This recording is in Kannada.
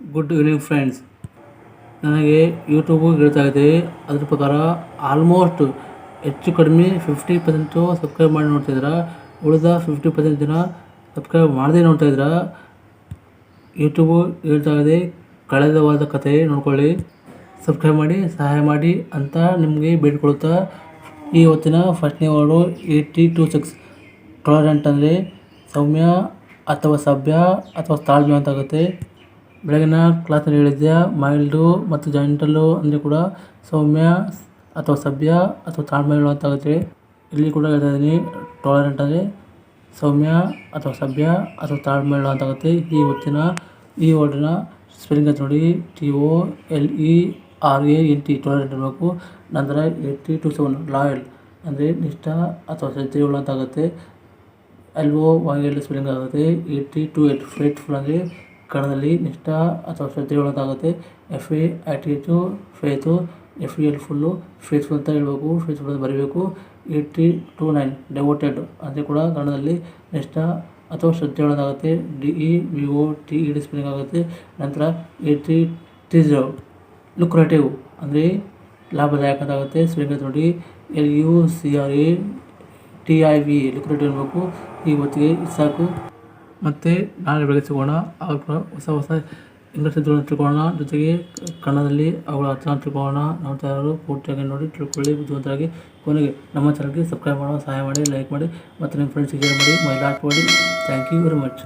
ಗುಡ್ ಈವ್ನಿಂಗ್ ಫ್ರೆಂಡ್ಸ್ ನನಗೆ ಯೂಟ್ಯೂಬು ಹೇಳ್ತಾ ಇದೆ ಅದ್ರ ಪ್ರಕಾರ ಆಲ್ಮೋಸ್ಟ್ ಹೆಚ್ಚು ಕಡಿಮೆ ಫಿಫ್ಟಿ ಪರ್ಸೆಂಟು ಸಬ್ಸ್ಕ್ರೈಬ್ ಮಾಡಿ ನೋಡ್ತಿದ್ದೀರಾ ಉಳಿದ ಫಿಫ್ಟಿ ಪರ್ಸೆಂಟ್ ಜನ ಸಬ್ಸ್ಕ್ರೈಬ್ ಮಾಡದೇ ನೋಡ್ತಾ ಇದ್ದೀರಾ? ಯೂಟ್ಯೂಬು ಹೇಳ್ತಾ ಇದೆ ಕಳೆದ ವಾರದ ಕತೆ ನೋಡ್ಕೊಳ್ಳಿ. ಸಬ್ಸ್ಕ್ರೈಬ್ ಮಾಡಿ, ಸಹಾಯ ಮಾಡಿ ಅಂತ ನಿಮಗೆ ಬೇಡ್ಕೊಳ್ತಾ ಈ ಹೊತ್ತಿನ ಫಸ್ಟ್ನೇ word eighty two six tolerant ಅಂದರೆ ಸೌಮ್ಯ ಅಥವಾ ಸಭ್ಯ ಅಥವಾ ತಾಳ್ಮೆ ಅಂತ ಆಗುತ್ತೆ. ಬೆಳಗಿನ ಕ್ಲಾಸಲ್ಲಿ ಹೇಳಿದ್ದೆ ಮೈಲ್ಡು ಮತ್ತು ಜಂಟಲು ಅಂದರೆ ಕೂಡ ಸೌಮ್ಯ ಅಥವಾ ಸಭ್ಯ ಅಥವಾ ತಾಳ್ಮೆ ಅಂತ ಆಗುತ್ತೆ. ಇಲ್ಲಿ ಕೂಡ ಹೇಳ್ತಾ ಇದ್ದೀನಿ ಟಾಲರೆಂಟ್ ಅಂದರೆ ಸೌಮ್ಯ ಅಥವಾ ಸಭ್ಯ ಅಥವಾ ತಾಳ್ಮೆ ಅಂತ ಆಗುತ್ತೆ. ಈ ಹೊತ್ತಿನ ಈ ವರ್ಡಿನ ಸ್ಪೆಲ್ಲಿಂಗ್ ಅಂತ ನೋಡಿ T O L E R A N T tolerant ಇರಬೇಕು. ನಂತರ ಏಯ್ಟಿ ಟು ಸೆವೆನ್ ಲಾಯಲ್ ಅಂದರೆ ನಿಷ್ಠ ಅಥವಾ ಶ್ರದ್ಧೆಯುಳ್ಳ ಅಂತ ಆಗುತ್ತೆ. ಎಲ್ ಒ ಎಲ್ ಸ್ಪೆಲ್ಲಿಂಗ್ ಆಗುತ್ತೆ. ಏಯ್ಟಿ ಟು ಏಟ್ ಫೇಟ್ಫುಲ್ ಅಂದರೆ ಕನ್ನಡದಲ್ಲಿ ನಿಷ್ಠ ಅಥವಾ ಶ್ರದ್ಧೆ ಒಳಗಾಗುತ್ತೆ. F A H faith F E L full faithful ಅಂತ ಹೇಳಬೇಕು ಫೇತ್ಫುಲ್ ಅಂತ ಬರೀಬೇಕು. ಏಯ್ಟಿ ಟೂ ನೈನ್ ಡೆವೋಟೆಡ್ ಅಂದರೆ ಕೂಡ ಕನ್ನಡದಲ್ಲಿ ನಿಷ್ಠ ಅಥವಾ ಶ್ರದ್ಧೆಯುಳ್ಳದಾಗುತ್ತೆ D E V O T E D ಆಗುತ್ತೆ. ನಂತರ ಏಯ್ಟಿ ಟಿ ಝೀರೋ ಲುಕ್ರೇಟಿವ್ ಅಂದರೆ ಲಾಭದಾಯಕ ಅಂತಾಗುತ್ತೆ. ಸ್ಪೆಲ್ಲಿಂಗ್ ನೋಡಿ L U C R A T I V lucrative ಇರಬೇಕು ಈ ಹೊತ್ತಿಗೆ ಸಾಕು. ಮತ್ತು ನಾಳೆ ಆಗ ಕೂಡ ಹೊಸ ಹೊಸ ಇಂಗ್ಲೀಷ್ ತಿಳ್ಕೊಳ್ಳೋಣ. ಜೊತೆಗೆ ಕನ್ನಡದಲ್ಲಿ ಅವುಗಳ ಅರ್ಥನ ತಿಳ್ಕೊಳ್ಳೋಣ. ನೋಡ್ತಾ ಇರೋರು ಪೂರ್ತಿಯಾಗಿ ನೋಡಿ, ತಿಳ್ಕೊಳ್ಳಿ, ಬುದ್ಧಿವಂತರಾಗಿ. ಕೊನೆಗೆ ನಮ್ಮ ಚಾನಲ್ಗೆ ಸಬ್ಸ್ಕ್ರೈಬ್ ಮಾಡೋ ಸಹಾಯ ಮಾಡಿ ಲೈಕ್ ಮಾಡಿ, ಮತ್ತು ನಿಮ್ಮ ಫ್ರೆಂಡ್ಸ್ಗೆ ಶೇರ್ ಮಾಡಿ ಮೈ ಲಾಟ್ ಮಾಡಿ ಥ್ಯಾಂಕ್ ಯು ವೆರಿ ಮಚ್